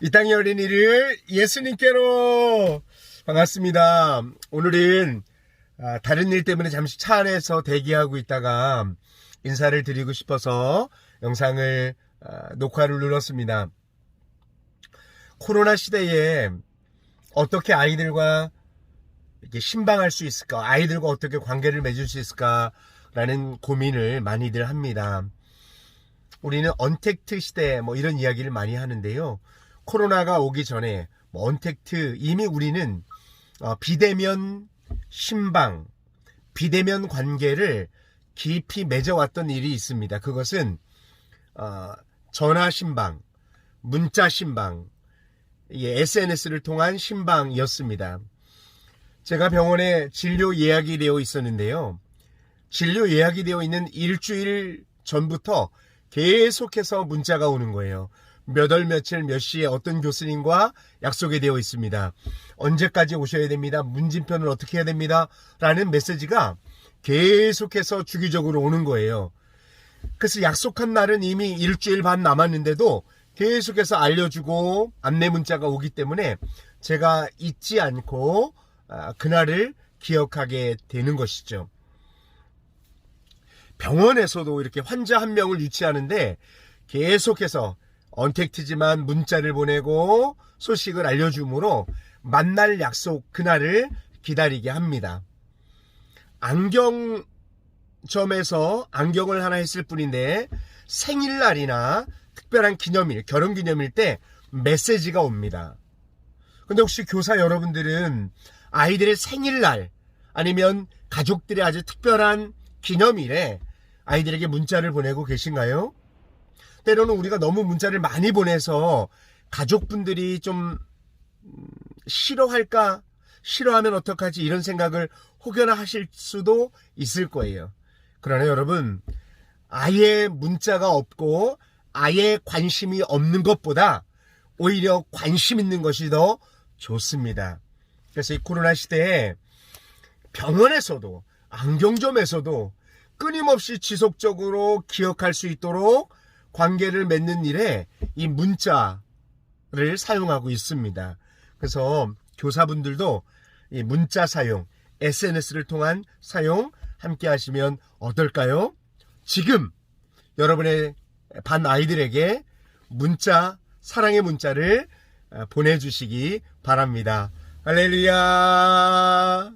이 땅의 어린이를 예수님께로 반갑습니다. 오늘은 아, 다른 일 때문에 잠시 차 안에서 대기하고 있다가 인사를 드리고 싶어서 영상을 아, 녹화를 눌렀습니다. 코로나 시대에 어떻게 아이들과 이렇게 신방할 수 있을까? 아이들과 어떻게 관계를 맺을 수 있을까 라는 고민을 많이들 합니다. 우리는 언택트 시대 뭐 이런 이야기를 많이 하는데요. 코로나가 오기 전에 뭐 언택트 이미 우리는 어, 비대면 신방, 비대면 관계를 깊이 맺어왔던 일이 있습니다. 그것은 어, 전화 신방, 문자 신방, SNS를 통한 신방이었습니다. 제가 병원에 진료 예약이 되어 있었는데요. 진료 예약이 되어 있는 일주일 전부터 계속해서 문자가 오는 거예요. 몇 월 며칠 몇 시에 어떤 교수님과 약속이 되어 있습니다. 언제까지 오셔야 됩니다. 문진편을 어떻게 해야 됩니다. 라는 메시지가 계속해서 주기적으로 오는 거예요. 그래서 약속한 날은 이미 일주일 반 남았는데도 계속해서 알려주고 안내 문자가 오기 때문에 제가 잊지 않고 아, 그날을 기억하게 되는 것이죠. 병원에서도 이렇게 환자 한 명을 유치하는데 계속해서 언택트지만 문자를 보내고 소식을 알려주므로 만날 약속 그날을 기다리게 합니다. 안경점에서 안경을 하나 했을 뿐인데 생일날이나 특별한 기념일, 결혼 기념일 때 메시지가 옵니다. 근데 혹시 교사 여러분들은 아이들의 생일날 아니면 가족들의 아주 특별한 기념일에 아이들에게 문자를 보내고 계신가요? 때로는 우리가 너무 문자를 많이 보내서 가족분들이 좀 음, 싫어할까? 싫어하면 어떡하지? 이런 생각을 혹여나 하실 수도 있을 거예요. 그러나 여러분, 아예 문자가 없고 아예 관심이 없는 것보다 오히려 관심 있는 것이 더 좋습니다. 그래서 이 코로나 시대에 병원에서도 안경점에서도 끊임없이 지속적으로 기억할 수 있도록 관계를 맺는 일에 이 문자를 사용하고 있습니다. 그래서 교사분들도 이 문자 사용, SNS를 통한 사용 함께 하시면 어떨까요? 지금 여러분의 반 아이들에게 문자, 사랑의 문자를 보내주시기 바랍니다. 할렐루야!